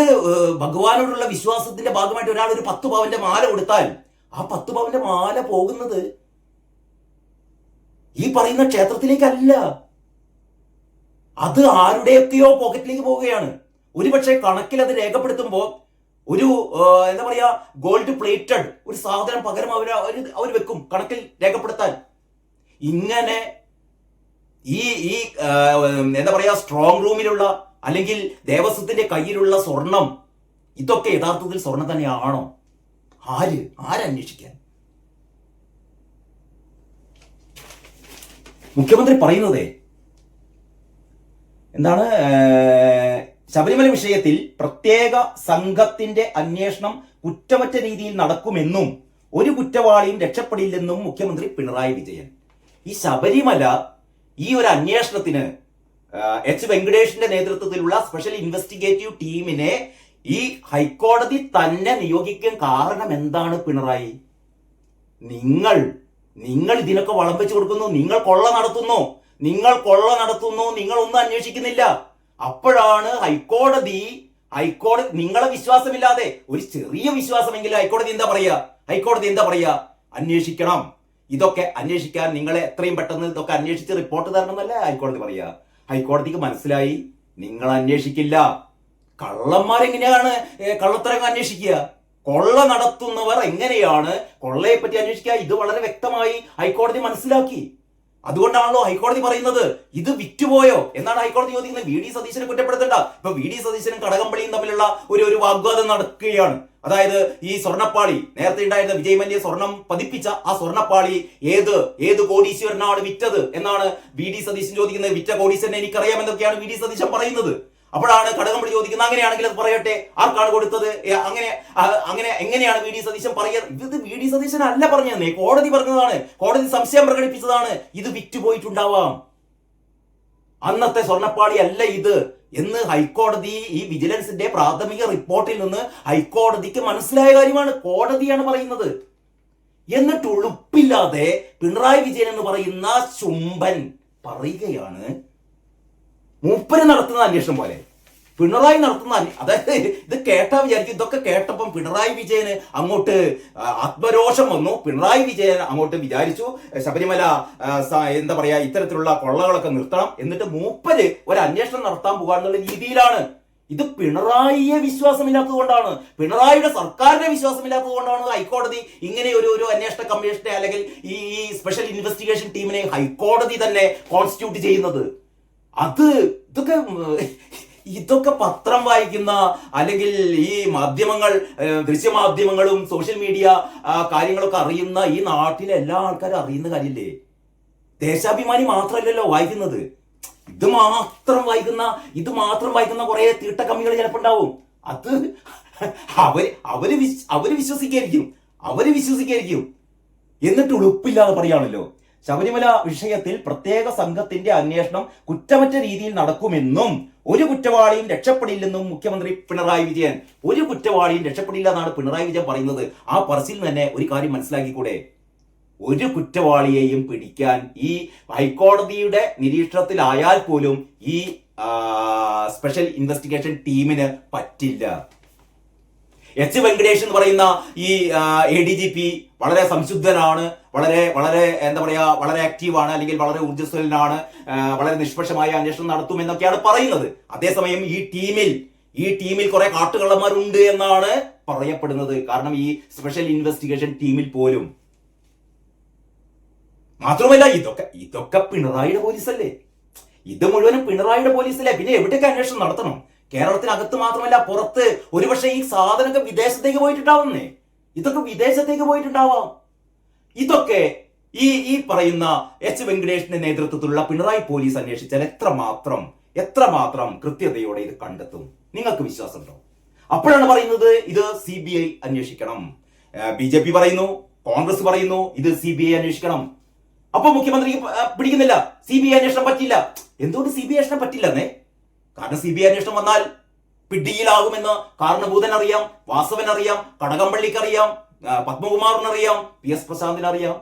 ഭഗവാനോടുള്ള വിശ്വാസത്തിന്റെ ഭാഗമായിട്ട് ഒരാൾ ഒരു പത്ത് പവന്റെ മാല കൊടുത്താൽ ആ പത്ത് പവന്റെ മാല പോകുന്നത് ഈ പറയുന്ന ക്ഷേത്രത്തിലേക്കല്ല. അത് ആരുടെയൊക്കെയോ പോക്കറ്റിലേക്ക് പോവുകയാണ്. ഒരുപക്ഷെ കണക്കിൽ അത് രേഖപ്പെടുത്തുമ്പോൾ ഒരു എന്താ പറയാ ഗോൾഡ് പ്ലേറ്റഡ് ഒരു സാധനം പകരം അവർ അവർ വെക്കും കണക്കിൽ രേഖപ്പെടുത്താൻ. ഇങ്ങനെ ഈ ഈ എന്താ പറയാ സ്ട്രോങ് റൂമിലുള്ള അല്ലെങ്കിൽ ദേവസ്വത്തിന്റെ കയ്യിലുള്ള സ്വർണം ഇതൊക്കെ യഥാർത്ഥത്തിൽ സ്വർണം തന്നെയാണോ ആര്? ആരന്വേഷിക്കാൻ മുഖ്യമന്ത്രി പറയുന്നതേ എന്താണ് ശബരിമല വിഷയത്തിൽ പ്രത്യേക സംഘത്തിന്റെ അന്വേഷണം കുറ്റമറ്റ രീതിയിൽ നടക്കുമെന്നും ഒരു കുറ്റവാളിയും രക്ഷപ്പെടില്ലെന്നും മുഖ്യമന്ത്രി പിണറായി വിജയൻ. ഈ ശബരിമല ഈ ഒരു അന്വേഷണത്തിന് എച്ച് വെങ്കടേഷിന്റെ നേതൃത്വത്തിലുള്ള സ്പെഷ്യൽ ഇൻവെസ്റ്റിഗേറ്റീവ് ടീമിനെ ഈ ഹൈക്കോടതി തന്നെ നിയോഗിക്കാൻ കാരണം എന്താണ് പിണറായി? നിങ്ങൾ നിങ്ങൾ ഇതിനൊക്കെ വളം വെച്ച് കൊടുക്കുന്നു നിങ്ങൾ കൊള്ള നടത്തുന്നു നിങ്ങൾ കൊള്ള നടത്തുന്നു നിങ്ങൾ ഒന്നും അന്വേഷിക്കുന്നില്ല. അപ്പോഴാണ് ഹൈക്കോടതി ഹൈക്കോടതി നിങ്ങളെ വിശ്വാസമില്ലാതെ ഒരു ചെറിയ വിശ്വാസമെങ്കിലും ഹൈക്കോടതി എന്താ പറയാ ഹൈക്കോടതി എന്താ പറയാ അന്വേഷിക്കണം. ഇതൊക്കെ അന്വേഷിക്കാൻ നിങ്ങളെ എത്രയും പെട്ടെന്ന് ഇതൊക്കെ അന്വേഷിച്ച് റിപ്പോർട്ട് തരണമെന്നല്ലേ ഹൈക്കോടതി പറയുക? ഹൈക്കോടതിക്ക് മനസ്സിലായി നിങ്ങൾ അന്വേഷിക്കില്ല. കള്ളന്മാരെങ്ങനെയാണ് കള്ളത്തരങ്ങൾ അന്വേഷിക്കുക? കൊള്ള നടത്തുന്നവർ എങ്ങനെയാണ് കൊള്ളയെ പറ്റി അന്വേഷിക്കുക? ഇത് വളരെ വ്യക്തമായി ഹൈക്കോടതി മനസ്സിലാക്കി. അതുകൊണ്ടാണല്ലോ ഹൈക്കോടതി പറയുന്നത് ഇത് വിറ്റുപോയോ? എന്നാണ് ഹൈക്കോടതി ചോദിക്കുന്നത്. വി ഡി സതീശനെ കുറ്റപ്പെടുത്തേണ്ട. ഇപ്പൊ വി ഡി സതീശനും കടകംപള്ളിയും തമ്മിലുള്ള ഒരു ഒരു വാഗ്വാദം നടക്കുകയാണ്. അതായത് ഈ സ്വർണപ്പാളി നേരത്തെ ഉണ്ടായിരുന്ന വിജയ് മല്യ സ്വർണം പതിപ്പിച്ച ആ സ്വർണപ്പാളി ഏത് ഏത് കോടീശ്വരനാണ് വിറ്റത് എന്നാണ് വി ഡി സതീശൻ ചോദിക്കുന്നത്. വിറ്റ കോടീശ്വരനെ എനിക്കറിയാമെന്നൊക്കെയാണ് വി ഡി സതീശൻ പറയുന്നത്. അപ്പോഴാണ് കടകംപള്ളി ചോദിക്കുന്നത്. അങ്ങനെയാണെങ്കിൽ അത് പറയട്ടെ ആർക്കാണ് കൊടുത്തത്? അങ്ങനെ അങ്ങനെ എങ്ങനെയാണ് വി ഡി സതീശൻ പറയുന്നത് ഇത് വി ഡി സതീശൻ അല്ല പറഞ്ഞതേ കോടതി പറഞ്ഞതാണ്. കോടതി സംശയം പ്രകടിപ്പിച്ചതാണ്. ഇത് വിറ്റുപോയിട്ടുണ്ടാവാം. അന്നത്തെ സ്വർണപ്പാളി അല്ല ഇത്. എന്ന് ഹൈക്കോടതി ഈ വിജിലൻസിന്റെ പ്രാഥമിക റിപ്പോർട്ടിൽ നിന്ന് ഹൈക്കോടതിക്ക് മനസ്സിലായ കാര്യമാണ്. കോടതിയാണ് പറയുന്നത്. എന്നിട്ട് ഉളുപ്പില്ലാതെ പിണറായി വിജയൻ എന്ന് പറയുന്ന ചുംബൻ പറയുകയാണ്. മൂപ്പര് നടത്തുന്ന അന്വേഷണം പോലെ. പിണറായി നടത്തുന്ന അതായത് ഇത് കേട്ടാ വിചാരിക്കും ഇതൊക്കെ കേട്ടപ്പം പിണറായി വിജയന് അങ്ങോട്ട് ആത്മരോഷം വന്നു. പിണറായി വിജയൻ അങ്ങോട്ട് വിചാരിച്ചു ശബരിമല എന്താ പറയാ ഇത്തരത്തിലുള്ള കൊള്ളകളൊക്കെ നിർത്തണം എന്നിട്ട് മൂപ്പര് ഒരു അന്വേഷണം നടത്താൻ പോകാന്നുള്ള രീതിയിലാണ്. ഇത് പിണറായിയെ വിശ്വാസമില്ലാത്തത് കൊണ്ടാണ് പിണറായിയുടെ സർക്കാരിനെ വിശ്വാസമില്ലാത്തത് കൊണ്ടാണ് ഹൈക്കോടതി ഇങ്ങനെ ഒരു ഒരു അന്വേഷണ കമ്മീഷനെ അല്ലെങ്കിൽ ഈ സ്പെഷ്യൽ ഇൻവെസ്റ്റിഗേഷൻ ടീമിനെ ഹൈക്കോടതി തന്നെ കോൺസ്റ്റിറ്റ്യൂട്ട് ചെയ്യുന്നത്. അത് ഇതൊക്കെ ഇതൊക്കെ പത്രം വായിക്കുന്ന അല്ലെങ്കിൽ ഈ മാധ്യമങ്ങൾ ദൃശ്യമാധ്യമങ്ങളും സോഷ്യൽ മീഡിയ കാര്യങ്ങളൊക്കെ അറിയുന്ന ഈ നാട്ടിലെ എല്ലാ ആൾക്കാരും അറിയുന്ന കാര്യമില്ലേ? ദേശാഭിമാനി മാത്രമല്ലല്ലോ വായിക്കുന്നത്. ഇത് മാത്രം വായിക്കുന്ന ഇത് മാത്രം വായിക്കുന്ന കുറെ തീട്ട കമ്മികൾ ചിലപ്പോൾ ഉണ്ടാവും. അത് അവർ അവർ അവർ വിശ്വസിക്കായിരിക്കും അവർ വിശ്വസിക്കായിരിക്കും എന്നിട്ട് ഉളുപ്പില്ലാതെ പറയാണല്ലോ. ശബരിമല വിഷയത്തിൽ പ്രത്യേക സംഘത്തിന്റെ അന്വേഷണം കുറ്റമറ്റ രീതിയിൽ നടക്കുമെന്നും ഒരു കുറ്റവാളിയും രക്ഷപ്പെടില്ലെന്നും മുഖ്യമന്ത്രി പിണറായി വിജയൻ ഒരു കുറ്റവാളിയും രക്ഷപ്പെടില്ല എന്നാണ് പിണറായി വിജയൻ പറയുന്നത്. ആ പറസിൽ തന്നെ ഒരു കാര്യം മനസ്സിലാക്കിക്കൂടെ? ഒരു കുറ്റവാളിയെയും പിടിക്കാൻ ഈ ഹൈക്കോടതിയുടെ നിരീക്ഷണത്തിലായാൽ പോലും ഈ സ്പെഷ്യൽ ഇൻവെസ്റ്റിഗേഷൻ ടീമിന് പറ്റില്ല. എച്ച് വെങ്കടേഷ് എന്ന് പറയുന്ന ഈ എ ഡി ജി പി വളരെ സംശുദ്ധനാണ്. വളരെ വളരെ എന്താ പറയുക വളരെ ആക്റ്റീവാണ് അല്ലെങ്കിൽ വളരെ ഊർജസ്വലനാണ് വളരെ നിഷ്പക്ഷമായ അന്വേഷണം നടത്തും എന്നൊക്കെയാണ് പറയുന്നത്. അതേസമയം ഈ ടീമിൽ ഈ ടീമിൽ കുറെ കാട്ടുകള്ളന്മാരുണ്ട് എന്നാണ് പറയപ്പെടുന്നത്. കാരണം ഈ സ്പെഷ്യൽ ഇൻവെസ്റ്റിഗേഷൻ ടീമിൽ പോലും. മാത്രമല്ല ഇതൊക്കെ ഇതൊക്കെ പിണറായിയുടെ പോലീസല്ലേ? ഇത് മുഴുവനും പിണറായിയുടെ പോലീസല്ലേ പിന്നെ എവിടെയൊക്കെ അന്വേഷണം നടത്തണം? കേരളത്തിനകത്ത് മാത്രമല്ല പുറത്ത് ഒരുപക്ഷെ ഈ സാധനമൊക്കെ വിദേശത്തേക്ക് പോയിട്ടുണ്ടാവുന്നേ. ഇതൊക്കെ വിദേശത്തേക്ക് പോയിട്ടുണ്ടാവാം. ഇതൊക്കെ ഈ ഈ പറയുന്ന എച്ച് വെങ്കടേഷിന്റെ നേതൃത്വത്തിലുള്ള പിണറായി പോലീസ് അന്വേഷിച്ചാൽ എത്രമാത്രം എത്രമാത്രം കൃത്യതയോടെ ഇത് കണ്ടെത്തും? നിങ്ങൾക്ക് വിശ്വാസമുണ്ടോ? അപ്പോഴാണ് പറയുന്നത് ഇത് സി ബി ഐ അന്വേഷിക്കണം. ബി ജെ പി പറയുന്നു കോൺഗ്രസ് പറയുന്നു ഇത് സി ബി ഐ അന്വേഷിക്കണം. അപ്പൊ മുഖ്യമന്ത്രി പിടിക്കുന്നില്ല. സി ബി ഐ അന്വേഷണം പറ്റില്ല എന്തുകൊണ്ട് സി ബി ഐ അന്വേഷണം പറ്റില്ലെന്നേ? കാരണം സി ബി ഐ അന്വേഷണം വന്നാൽ പിടിയിലാകുമെന്ന് കാരണഭൂതൻ അറിയാം വാസവൻ അറിയാം കടകംപള്ളിക്ക് അറിയാം പത്മകുമാറിന് അറിയാം പി എസ് പ്രശാന്തിന് അറിയാം.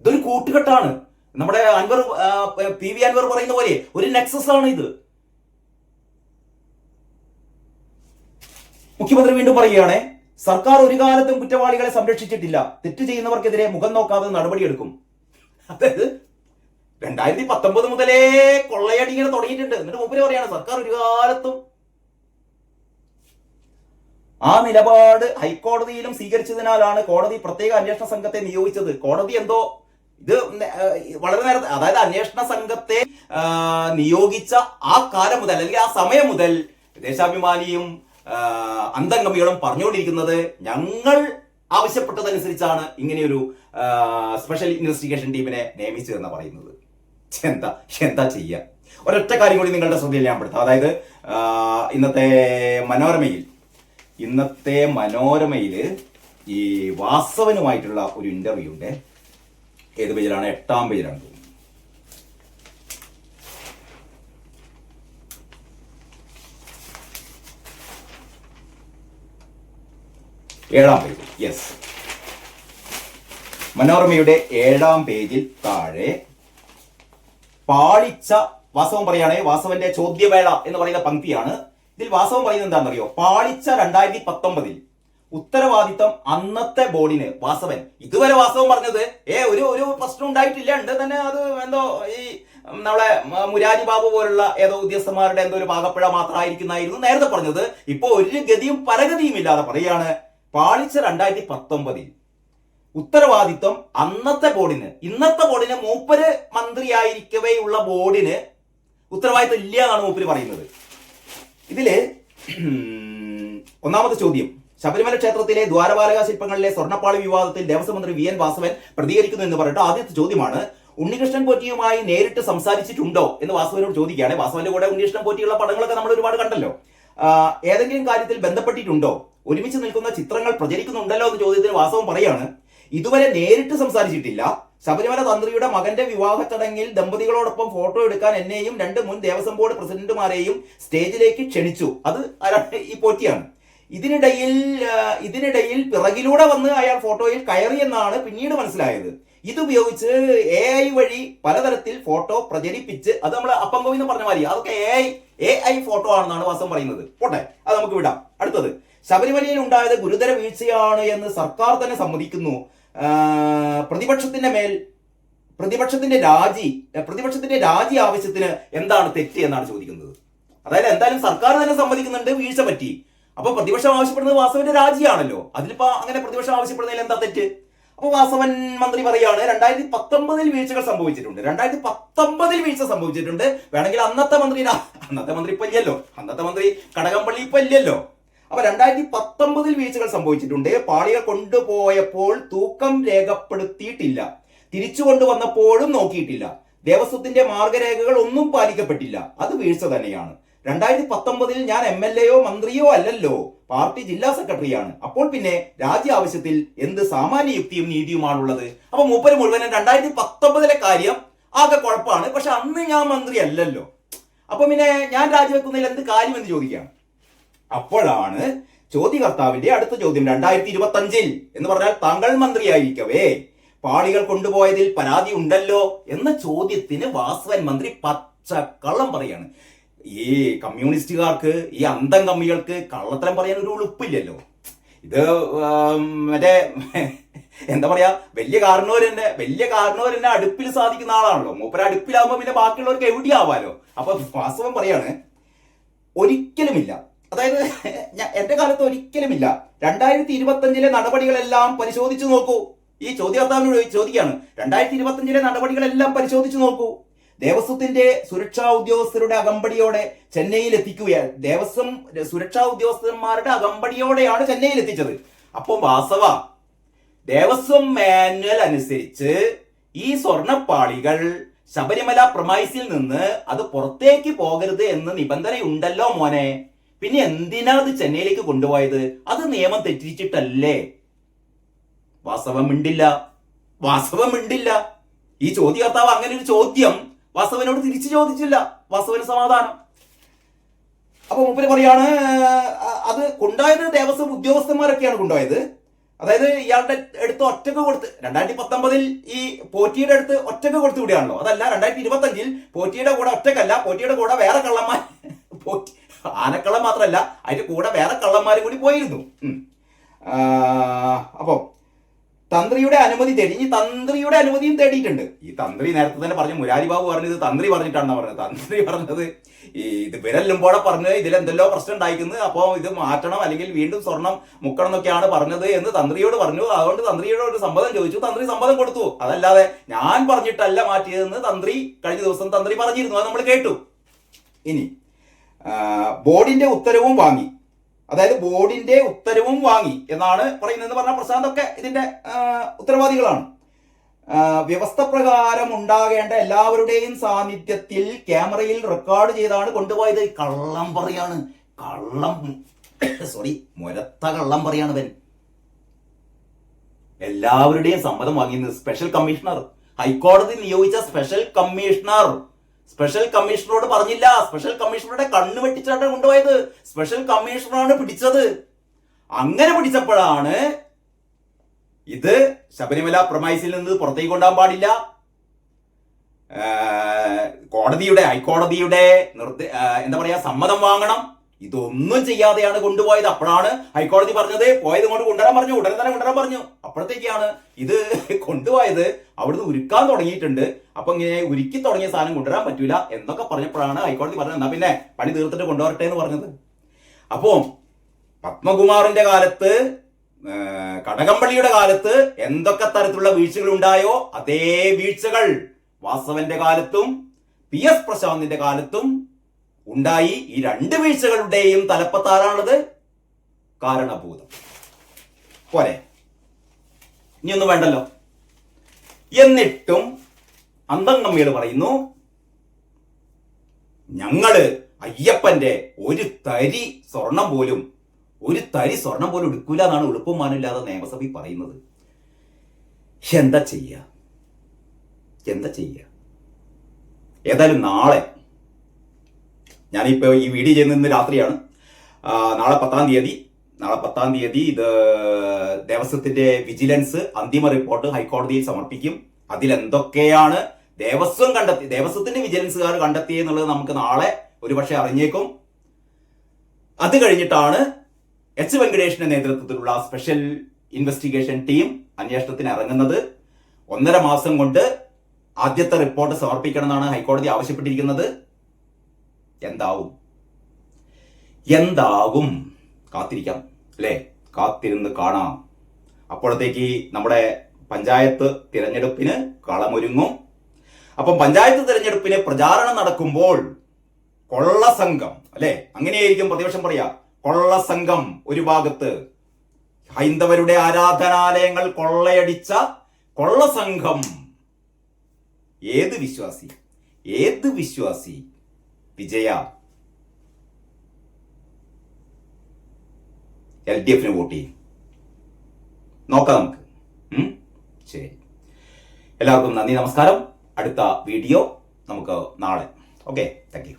ഇതൊരു കൂട്ടുകെട്ടാണ്. നമ്മുടെ അൻവർ പി വി അൻവർ പറയുന്ന പോലെ ഒരു നെക്സസ് ആണ് ഇത്. മുഖ്യമന്ത്രി വീണ്ടും പറയുകയാണ് സർക്കാർ ഒരു കാലത്തും കുറ്റവാളികളെ സംരക്ഷിച്ചിട്ടില്ല. തെറ്റ് ചെയ്യുന്നവർക്കെതിരെ മുഖം നോക്കാതെ നടപടിയെടുക്കും. അതായത് രണ്ടായിരത്തി പത്തൊമ്പത് മുതലേ കൊള്ളയടി ഇങ്ങനെ തുടങ്ങിയിട്ടുണ്ട്. എന്നിട്ട് മുമ്പിൽ പറയാണ് സർക്കാർ ഒരു കാലത്തും ആ നിലപാട് ഹൈക്കോടതിയിലും സ്വീകരിച്ചതിനാലാണ് കോടതി പ്രത്യേക അന്വേഷണ സംഘത്തെ നിയോഗിച്ചത്. കോടതി എന്തോ ഇത് വളരെ നേരത്തെ അതായത് അന്വേഷണ സംഘത്തെ നിയോഗിച്ച ആ കാലം മുതൽ അല്ലെങ്കിൽ ആ സമയം മുതൽ ദേശാഭിമാനിയും അന്തംഗമികളും പറഞ്ഞുകൊണ്ടിരിക്കുന്നത് ഞങ്ങൾ ആവശ്യപ്പെട്ടതനുസരിച്ചാണ് ഇങ്ങനെയൊരു സ്പെഷ്യൽ ഇൻവെസ്റ്റിഗേഷൻ ടീമിനെ നിയമിച്ചതെന്ന് പറയുന്നത്. എന്താ എന്താ ചെയ്യുക ഒരൊറ്റ കാര്യം കൂടി നിങ്ങളുടെ ശ്രദ്ധയിൽ ഞാൻ പെടുത്താം. അതായത് ഇന്നത്തെ മനോരമയിൽ ഇന്നത്തെ മനോരമയിൽ ഈ വാസവനുമായിട്ടുള്ള ഒരു ഇന്റർവ്യൂ ഉണ്ട് ഏത് പേജിലാണ്? എട്ടാം പേജിലാണ്. ഏഴാം പേജ്. യെസ് മനോരമയുടെ ഏഴാം പേജിൽ താഴെ പാളിച്ച വാസവൻ പറയുകയാണെങ്കിൽ വാസവന്റെ ചോദ്യവേള എന്ന് പറയുന്ന പങ്ക്തിയാണ് ഇതിൽ വാസവം പറയുന്നത് എന്താണെന്നറിയോ? പാളിച്ച രണ്ടായിരത്തി പത്തൊമ്പതിൽ ഉത്തരവാദിത്തം അന്നത്തെ ബോർഡിന് വാസവൻ. ഇതുവരെ വാസവൻ പറഞ്ഞത് ഏ ഒരു ഒരു പ്രശ്നം ഉണ്ടായിട്ടില്ല ഉണ്ട് തന്നെ അത് എന്തോ ഈ നമ്മളെ മുരാരി ബാബു പോലുള്ള ഏതോ ഉദ്യോഗസ്ഥന്മാരുടെ എന്തോ ഒരു പാകപ്പിഴ മാത്രമായിരിക്കുന്നായിരുന്നു നേരത്തെ പറഞ്ഞത്. ഇപ്പൊ ഒരു ഗതിയും പരഗതിയും ഇല്ലാതെ പറയാണ് പാളിച്ച രണ്ടായിരത്തി പത്തൊമ്പതിൽ ഉത്തരവാദിത്വം അന്നത്തെ ബോർഡിന് ഇന്നത്തെ ബോർഡിന് മൂപ്പര് മന്ത്രിയായിരിക്കവെയുള്ള ബോർഡിന് ഉത്തരവാദിത്വം ഇല്ല എന്നാണ് മൂപ്പര് പറയുന്നത്. ഇതിൽ ഒന്നാമത്തെ ചോദ്യം. ശബരിമല ക്ഷേത്രത്തിലെ ദ്വാരപാലക ശില്പങ്ങളിലെ സ്വർണപ്പാളി വിവാദത്തിൽ ദേവസ്വം മന്ത്രി വി എൻ വാസവൻ പ്രതികരിക്കുന്നു എന്ന് പറഞ്ഞിട്ട് ആദ്യത്തെ ചോദ്യമാണ് ഉണ്ണികൃഷ്ണൻ പോറ്റിയുമായി നേരിട്ട് സംസാരിച്ചിട്ടുണ്ടോ എന്ന് വാസവനോട് ചോദിക്കുകയാണ്. വാസവന്റെ കൂടെ ഉണ്ണികൃഷ്ണൻ പോറ്റിയുള്ള പടങ്ങളൊക്കെ നമ്മൾ ഒരുപാട് കണ്ടല്ലോ. ഏതെങ്കിലും കാര്യത്തിൽ ബന്ധപ്പെട്ടിട്ടുണ്ടോ? ഒരുമിച്ച് നിൽക്കുന്ന ചിത്രങ്ങൾ പ്രചരിക്കുന്നുണ്ടല്ലോ എന്ന് ചോദ്യത്തിന് വാസവൻ പറയാണ്. ഇതുവരെ നേരിട്ട് സംസാരിച്ചിട്ടില്ല. ശബരിമല തന്ത്രിയുടെ മകന്റെ വിവാഹ ചടങ്ങിൽ ദമ്പതികളോടൊപ്പം ഫോട്ടോ എടുക്കാൻ എന്നെയും രണ്ട് മുൻ ദേവസ്വം ബോർഡ് പ്രസിഡന്റുമാരെയും സ്റ്റേജിലേക്ക് ക്ഷണിച്ചു. അത് ഈ പോറ്റിയാണ്. ഇതിനിടയിൽ ഇതിനിടയിൽ പിറകിലൂടെ വന്ന് അയാൾ ഫോട്ടോയിൽ കയറി എന്നാണ് പിന്നീട് മനസ്സിലായത്. ഇതുപയോഗിച്ച് എ ഐ വഴി പലതരത്തിൽ ഫോട്ടോ പ്രചരിപ്പിച്ച് അത് നമ്മൾ അപ്പം എന്ന് പറഞ്ഞ മാതിരി അതൊക്കെ A I A I photo ആണെന്നാണ് വാസം പറയുന്നത്. പോട്ടെ അത് നമുക്ക് വിടാം. അടുത്തത് ശബരിമലയിൽ ഉണ്ടായത് ഗുരുതര വീഴ്ചയാണ് എന്ന് സർക്കാർ തന്നെ സമ്മതിക്കുന്നു. പ്രതിപക്ഷത്തിന്റെ മേൽ പ്രതിപക്ഷത്തിന്റെ രാജി പ്രതിപക്ഷത്തിന്റെ രാജി ആവശ്യത്തിന് എന്താണ് തെറ്റ് എന്നാണ് ചോദിക്കുന്നത്. അതായത് എന്തായാലും സർക്കാർ തന്നെ സമ്മതിക്കുന്നുണ്ട് വീഴ്ച പറ്റി. അപ്പൊ പ്രതിപക്ഷം ആവശ്യപ്പെടുന്നത് വാസവന്റെ രാജിയാണല്ലോ. അതിലിപ്പോ അങ്ങനെ പ്രതിപക്ഷം ആവശ്യപ്പെടുന്നതിൽ എന്താ തെറ്റ്? അപ്പൊ വാസവൻ മന്ത്രി പറയാണ് രണ്ടായിരത്തി പത്തൊമ്പതിൽ വീഴ്ചകൾ സംഭവിച്ചിട്ടുണ്ട്. രണ്ടായിരത്തി പത്തൊമ്പതിൽ വീഴ്ച സംഭവിച്ചിട്ടുണ്ട്. വേണമെങ്കിൽ അന്നത്തെ മന്ത്രി അന്നത്തെ മന്ത്രി ഇപ്പൊ ഇല്ലല്ലോ. അന്നത്തെ മന്ത്രി കടകംപള്ളി ഇപ്പൊ ഇല്ലല്ലോ. അപ്പൊ രണ്ടായിരത്തി പത്തൊമ്പതിൽ വീഴ്ചകൾ സംഭവിച്ചിട്ടുണ്ട്. പാളികൾ കൊണ്ടുപോയപ്പോൾ തൂക്കം രേഖപ്പെടുത്തിയിട്ടില്ല. തിരിച്ചു കൊണ്ടുവന്നപ്പോഴും നോക്കിയിട്ടില്ല. ദേവസ്വത്തിന്റെ മാർഗരേഖകൾ ഒന്നും പാലിക്കപ്പെട്ടില്ല. അത് വീഴ്ച തന്നെയാണ്. രണ്ടായിരത്തി പത്തൊമ്പതിൽ ഞാൻ എം എൽ എയോ മന്ത്രിയോ അല്ലല്ലോ. പാർട്ടി ജില്ലാ സെക്രട്ടറിയാണ്. അപ്പോൾ പിന്നെ രാജ്യ ആവശ്യത്തിൽ എന്ത് സാമാന്യ യുക്തിയും നീതിയുമാണുള്ളത്? അപ്പൊ മൂപ്പര് മുഴുവനും രണ്ടായിരത്തി പത്തൊമ്പതിലെ കാര്യം ആകെ കുഴപ്പമാണ്. പക്ഷെ അന്ന് ഞാൻ മന്ത്രി അല്ലല്ലോ. അപ്പൊ പിന്നെ ഞാൻ രാജിവെക്കുന്നതിൽ എന്ത് കാര്യം എന്ന് ചോദിക്കുകയാണ് അപ്പോഴാണ് ചോദ്യകർത്താവിന്റെ അടുത്ത ചോദ്യം രണ്ടായിരത്തി ഇരുപത്തി അഞ്ചിൽ എന്ന് പറഞ്ഞാൽ താങ്കൾ മന്ത്രിയായിരിക്കവേ. പാളികൾ കൊണ്ടുപോയതിൽ പരാതി ഉണ്ടല്ലോ എന്ന ചോദ്യത്തിന് വാസവൻ മന്ത്രി പച്ചക്കള്ളം പറയാണ്. ഈ കമ്മ്യൂണിസ്റ്റുകാർക്ക് ഈ അന്തം കമ്മികൾക്ക് കള്ളത്തരം പറയാൻ ഒരു ഉളുപ്പില്ലല്ലോ. ഇത് മറ്റേ എന്താ പറയാ വലിയ കാരണവർ തന്നെ വലിയ കാരണവർ തന്നെ അടുപ്പിൽ സാധിക്കുന്ന ആളാണല്ലോ. മൂപ്പര അടുപ്പിലാവുമ്പോ പിന്നെ ബാക്കിയുള്ളവർക്ക് എവിടെയാവാലോ? അപ്പൊ വാസവൻ പറയാണ് ഒരിക്കലുമില്ല. അതായത് ഞാൻ എന്റെ കാലത്ത് ഒരിക്കലുമില്ല. രണ്ടായിരത്തി ഇരുപത്തി അഞ്ചിലെ നടപടികളെല്ലാം പരിശോധിച്ചു നോക്കൂ. ഈ ചോദ്യകർത്താവിനോട് ചോദിക്കുകയാണ്. രണ്ടായിരത്തി ഇരുപത്തഞ്ചിലെ നടപടികളെല്ലാം പരിശോധിച്ചു നോക്കൂ. ദേവസ്വത്തിന്റെ സുരക്ഷാ ഉദ്യോഗസ്ഥരുടെ അകമ്പടിയോടെ ചെന്നൈയിൽ എത്തിക്കുകയാണ് ദേവസ്വം സുരക്ഷാ ഉദ്യോഗസ്ഥന്മാരുടെ അകമ്പടിയോടെയാണ് ചെന്നൈയിൽ എത്തിച്ചത് അപ്പോൾ വാസവ ദേവസ്വം മാനുവൽ അനുസരിച്ച് ഈ സ്വർണപ്പാളികൾ ശബരിമല പ്രമൈസിൽ നിന്ന് അത് പുറത്തേക്ക് പോകരുത് എന്ന് നിബന്ധനയുണ്ടല്ലോ മോനെ. പിന്നെ എന്തിനാ അത് ചെന്നൈയിലേക്ക് കൊണ്ടുപോയത്? അത് നിയമം തെറ്റിച്ചിട്ടല്ലേ? വാസവം മിണ്ടില്ല വാസവം മിണ്ടില്ല ഈ ചോദ്യകർത്താവ് അങ്ങനെ ഒരു ചോദ്യം വാസവനോട് തിരിച്ചു ചോദിച്ചില്ല. വാസവന് സമാധാനം. അപ്പൊ മുപ്പര് പറയാണ് അത് കൊണ്ടായത് ദേവസ്വം ഉദ്യോഗസ്ഥന്മാരൊക്കെയാണ് കൊണ്ടുപോയത്. അതായത് ഇയാളുടെ അടുത്ത് ഒറ്റയ്ക്ക് കൊടുത്ത് രണ്ടായിരത്തി പത്തൊമ്പതിൽ ഈ പോറ്റിയുടെ അടുത്ത് ഒറ്റയ്ക്ക് കൊടുത്തു വിടുകയാണല്ലോ. അതല്ല രണ്ടായിരത്തി ഇരുപത്തി അഞ്ചിൽ പോറ്റിയുടെ കൂടെ ഒറ്റക്കല്ല പോറ്റിയുടെ കൂടെ വേറെ കള്ളന്മാർ പോറ്റി ആനക്കള്ളം മാത്രമല്ല അതിന്റെ കൂടെ വേറെ കള്ളന്മാരും കൂടി പോയിരുന്നു. അപ്പോൾ തന്ത്രിയുടെ അനുമതി തേടി ഇനി തന്ത്രിയുടെ അനുമതിയും തേടിയിട്ടുണ്ട്. ഈ തന്ത്രി നേരത്തെ തന്നെ പറഞ്ഞു മുരാരി ബാബു പറഞ്ഞത് തന്ത്രി പറഞ്ഞിട്ടാണ് പറഞ്ഞത്. തന്ത്രി പറഞ്ഞത് ഈ ഇത് വിരല്ലുമ്പോടെ പറഞ്ഞ് ഇതിലെന്തെല്ലോ പ്രശ്നം ഉണ്ടായിരിക്കുന്നത് അപ്പോൾ ഇത് മാറ്റണം അല്ലെങ്കിൽ വീണ്ടും സ്വർണം മുക്കണം എന്നൊക്കെയാണ് പറഞ്ഞത് എന്ന് തന്ത്രിയോട് പറഞ്ഞു. അതുകൊണ്ട് തന്ത്രിയോട് ഒരു സമ്മതം ചോദിച്ചു. തന്ത്രി സമ്മതം കൊടുത്തു. അതല്ലാതെ ഞാൻ പറഞ്ഞിട്ടല്ല മാറ്റിയതെന്ന് തന്ത്രി കഴിഞ്ഞ ദിവസം തന്ത്രി പറഞ്ഞിരുന്നു. അത് നമ്മൾ കേട്ടു. ഇനി ബോർഡിന്റെ ഉത്തരവും വാങ്ങി. അതായത് ബോർഡിന്റെ ഉത്തരവും വാങ്ങി എന്നാണ് പറയുന്നത് പറഞ്ഞ പ്രശാന്തൊക്കെ ഇതിന്റെ ഉത്തരവാദികളാണ്. വ്യവസ്ഥ പ്രകാരം ഉണ്ടാകേണ്ട എല്ലാവരുടെയും സാന്നിധ്യത്തിൽ ക്യാമറയിൽ റെക്കോർഡ് ചെയ്താണ് കൊണ്ടുപോയത്. കള്ളം പറയാണ്. കള്ളം. സോറി മുരത്ത കള്ളം പറയാണ് ഇവൻ. എല്ലാവരുടെയും സമ്മതം വാങ്ങിയത് സ്പെഷ്യൽ കമ്മീഷണർ. ഹൈക്കോടതി നിയോഗിച്ച സ്പെഷ്യൽ കമ്മീഷണർ. സ്പെഷ്യൽ കമ്മീഷണറോട് പറഞ്ഞില്ല. സ്പെഷ്യൽ കമ്മീഷണറുടെ കണ്ണ് വെട്ടിച്ചാണ് കൊണ്ടുപോയത്. സ്പെഷ്യൽ കമ്മീഷണറാണ് പിടിച്ചത്. അങ്ങനെ പിടിച്ചപ്പോഴാണ് ഇത് ശബരിമല പ്രമൈസിൽ നിന്ന് പുറത്തേക്ക് കൊണ്ടാൻ പാടില്ല. കോടതിയുടെ ഹൈക്കോടതിയുടെ നിർദ്ദേ എന്താ പറയാ സമ്മതം വാങ്ങണം. ഇതൊന്നും ചെയ്യാതെയാണ് കൊണ്ടുപോയത്. അപ്പോഴാണ് ഹൈക്കോടതി പറഞ്ഞത് പോയത് കൊണ്ട് കൊണ്ടുവരാൻ പറഞ്ഞു ഉടനെ തന്നെ കൊണ്ടുവരാൻ പറഞ്ഞു. അപ്പോഴത്തേക്കാണ് ഇത് കൊണ്ടുപോയത്. അവിടുന്ന് ഉരുക്കാൻ തുടങ്ങിയിട്ടുണ്ട്. അപ്പൊ ഇങ്ങനെ ഉരുക്കി തുടങ്ങിയ സാധനം കൊണ്ടുവരാൻ പറ്റൂല എന്നൊക്കെ പറഞ്ഞപ്പോഴാണ് ഹൈക്കോടതി പറഞ്ഞത്. എന്നാ പിന്നെ പണി തീർത്തിട്ട് കൊണ്ടുവരട്ടെ എന്ന് പറഞ്ഞത്. അപ്പോ പത്മകുമാറിന്റെ കാലത്ത് കടകംപള്ളിയുടെ കാലത്ത് എന്തൊക്കെ തരത്തിലുള്ള വീഴ്ചകൾ ഉണ്ടായോ? അതേ വീഴ്ചകൾ. വാസവന്റെ കാലത്തും പി എസ് പ്രശാന്തിന്റെ കാലത്തും ഉണ്ടായി. ഈ രണ്ട് വീഴ്ചകളുടെയും തലപ്പത്താരാണുള്ളത് കാരണഭൂതം. പോരെ. ഇനിയൊന്നും വേണ്ടല്ലോ. എന്നിട്ടും അന്തംഗമ്മികൾ പറയുന്നു ഞങ്ങൾ അയ്യപ്പന്റെ ഒരു തരി സ്വർണം പോലും ഒരു തരി സ്വർണം പോലും എടുക്കൂല എന്നാണ് എളുപ്പം മാനില്ലാതെ നിയമസഭയിൽ പറയുന്നത്. എന്താ ചെയ്യ? എന്താ ചെയ്യ? ഏതായാലും നാളെ ഞാനിപ്പോൾ ഈ വീഡിയോ ചെയ്യുന്നത് രാത്രിയാണ്. നാളെ പത്താം തീയതി. നാളെ പത്താം തീയതി ഇത് ദേവസ്വത്തിന്റെ വിജിലൻസ് അന്തിമ റിപ്പോർട്ട് ഹൈക്കോടതിയിൽ സമർപ്പിക്കും. അതിലെന്തൊക്കെയാണ് ദേവസ്വം കണ്ടെത്തി ദേവസ്വത്തിന്റെ വിജിലൻസുകാർ കണ്ടെത്തി എന്നുള്ളത് നമുക്ക് നാളെ ഒരുപക്ഷെ അറിഞ്ഞേക്കും. അത് കഴിഞ്ഞിട്ടാണ് എച്ച് വെങ്കടേഷിന്റെ നേതൃത്വത്തിലുള്ള സ്പെഷ്യൽ ഇൻവെസ്റ്റിഗേഷൻ ടീം അന്വേഷണത്തിന് ഇറങ്ങുന്നത്. ഒന്നര മാസം കൊണ്ട് ആദ്യത്തെ റിപ്പോർട്ട് സമർപ്പിക്കണമെന്നാണ് ഹൈക്കോടതി ആവശ്യപ്പെട്ടിരിക്കുന്നത്. എന്താവും? എന്താകും? കാത്തിരിക്കാം അല്ലേ? കാത്തിരുന്ന് കാണാം. അപ്പോഴത്തേക്ക് നമ്മുടെ പഞ്ചായത്ത് തിരഞ്ഞെടുപ്പിന് കളമൊരുങ്ങും. അപ്പം പഞ്ചായത്ത് തിരഞ്ഞെടുപ്പിന് പ്രചാരണം നടക്കുമ്പോൾ കൊള്ള സംഘം അല്ലെ? അങ്ങനെയായിരിക്കും പ്രതിപക്ഷം പറയാ. കൊള്ള സംഘം ഒരു ഭാഗത്ത്. ഹൈന്ദവരുടെ ആരാധനാലയങ്ങൾ കൊള്ളയടിച്ച കൊള്ള സംഘം. ഏത് വിശ്വാസി? ഏത് വിശ്വാസി? വിജയ. എൽ ഡി എഫിന് വോട്ട് ചെയ്യും. നോക്കാം നമുക്ക്? ശരി. എല്ലാവർക്കും നന്ദി നമസ്കാരം. അടുത്ത വീഡിയോ നമുക്ക് നാളെ. Okay thank you.